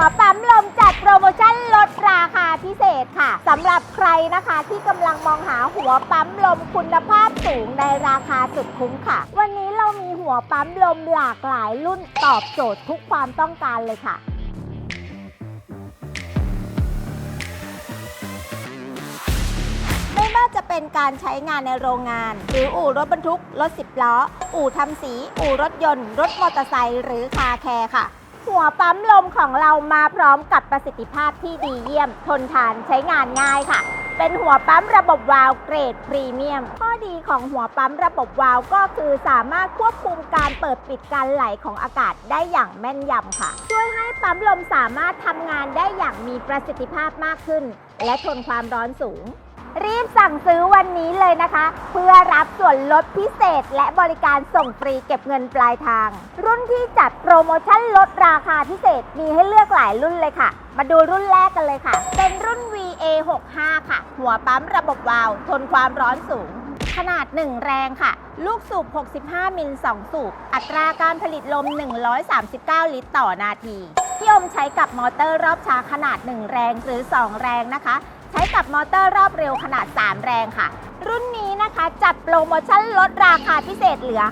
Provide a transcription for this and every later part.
หัวปั๊มลมจัดโปรโมชั่นลดราคาพิเศษค่ะสำหรับใครนะคะที่กำลังมองหาหัวปั๊มลมคุณภาพสูงในราคาสุดคุ้มค่ะ วันนี้เรามีหัวปั๊มลมหลากหลายรุ่นตอบโจทย์ทุกความต้องการเลยค่ะไม่ว่าจะเป็นการใช้งานในโรงงาน หรืออู่รถบรรทุก รถสิบล้อ อู่ทำสี อู่รถยนต์ รถมอเตอร์ไซค์หรือคาแคร์ค่ะ หัวปั๊มลมของเรามาพร้อมกับประสิทธิภาพที่ดีเยี่ยม ทนทานใช้งานง่ายค่ะ เป็นหัวปั๊มระบบวาล์วเกรดพรีเมียม ข้อดีของหัวปั๊มระบบวาล์วก็คือสามารถควบคุมการเปิดปิดการไหลของอากาศได้อย่างแม่นยำค่ะ ช่วยให้ปั๊มลมสามารถทำงานได้อย่างมีประสิทธิภาพมากขึ้น และทนความร้อนสูง รีบสั่งซื้อวันนี้เลยนะคะ รับส่วนลดพิเศษ และบริการส่งฟรีเก็บเงินปลายทาง รุ่นที่จัดโปรโมชั่นลดราคาพิเศษมีให้เลือกหลายรุ่นเลยค่ะ มาดูรุ่นแรกกันเลยค่ะ เป็นรุ่น VA65 ค่ะ หัวปั๊มระบบวาล์วทนความร้อนสูง ขนาด 1 แรงค่ะ ลูกสูบ 65 มิล 2 สูบ อัตราการผลิตลม 139 ลิตรต่อนาที ที่อมใช้กับมอเตอร์รอบช้าขนาด 1 แรงหรือ 2 แรงนะคะ ใช้กับมอเตอร์รอบเร็วขนาด 3 แรงค่ะ รุ่นนี้นะคะจัดโปรโมชั่นลดราคาพิเศษเหลือ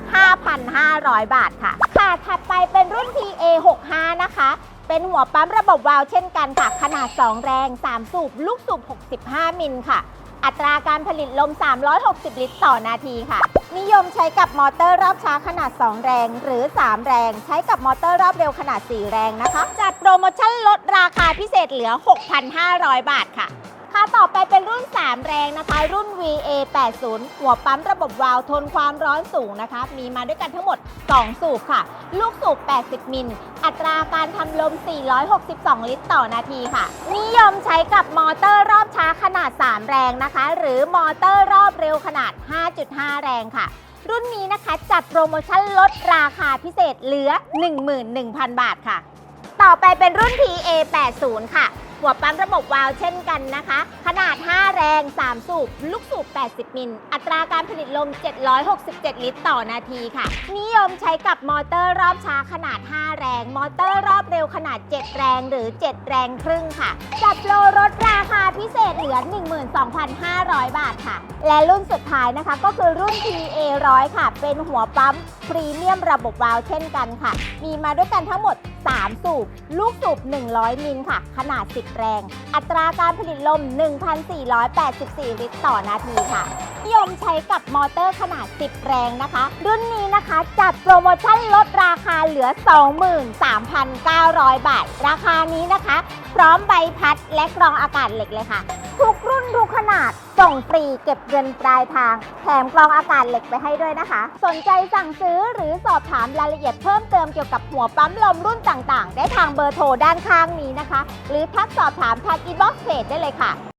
5,500 บาทค่ะ ค่ะ ถัดไปเป็นรุ่น TA65 นะคะ เป็นหัวปั๊มระบบวาล์วเช่นกันค่ะ ขนาด 2 แรง 3 สูบ ลูกสูบ 65 มิลค่ะ อัตราการผลิตลม 360 ลิตรต่อนาทีค่ะ นิยมใช้กับมอเตอร์รอบช้าขนาด 2 แรงหรือ 3 แรง ใช้กับมอเตอร์รอบเร็วขนาด 4 แรงนะคะ จัดโปรโมชั่นลดราคาพิเศษเหลือ 6,500 บาทค่ะค่ะต่อไปเป็นรุ่น 3 แรงนะคะ รุ่น VA 80หัวปั๊มระบบวาล์วทนความร้อนสูงนะคะ มีมาด้วยกันทั้งหมด 2 สูบค่ะ ลูกสูบ 80 มิล อัตราการทำลม 462 ลิตรต่อนาทีค่ะ นิยมใช้กับมอเตอร์รอบ ขนาด 3 แรงนะคะ หรือมอเตอร์รอบเร็วขนาด 5.5 แรงค่ะ รุ่นนี้นะคะจัดโปรโมชั่นลดราคาพิเศษเหลือ 11,000 บาทค่ะ ต่อไปเป็นรุ่น PA80 ค่ะ หัวปั๊มระบบวาล์วเช่นกันนะคะขนาด 5 แรง 3 สูบ ลูกสูบ 80 มิล อัตราการผลิตลม 767 ลิตรต่อนาทีค่ะ นิยมใช้กับมอเตอร์รอบช้าขนาด 5 แรง มอเตอร์รอบเร็วขนาด 7 แรงหรือ 7 แรงครึ่งค่ะ จัดโปรลดราคาพิเศษเหลือ 12,500 บาทค่ะ และรุ่นสุดท้ายนะคะ ก็คือรุ่น TA 100ค่ะ เป็นหัวปั๊มพรีเมียมระบบวาล์วเช่นกันค่ะ มีมาด้วยกันทั้งหมด 3 สูบ ลูกสูบ 100 มิลค่ะ ขนาด 10 แรง อัตราการผลิตลม 1 1,484 ลิตรต่อนาทีค่ะ นิยมใช้กับมอเตอร์ขนาด 10 แรงนะคะ รุ่นนี้นะคะจัดโปรโมชั่นลดราคาเหลือ 23,900 บาท ราคานี้นะคะ พร้อมใบพัดและกรองอากาศเหล็กเลยค่ะ ทุกรุ่นทุกขนาดส่งฟรีเก็บเงินปลายทาง แถมกรองอากาศเหล็กไปให้ด้วยนะคะ สนใจสั่งซื้อหรือสอบถามรายละเอียดเพิ่มเติมเกี่ยวกับหัวปั๊มลมรุ่นต่างๆ ได้ทางเบอร์โทรด้านข้างนี้นะคะ หรือทักสอบถามทางอินบ็อกซ์เพจได้เลยค่ะ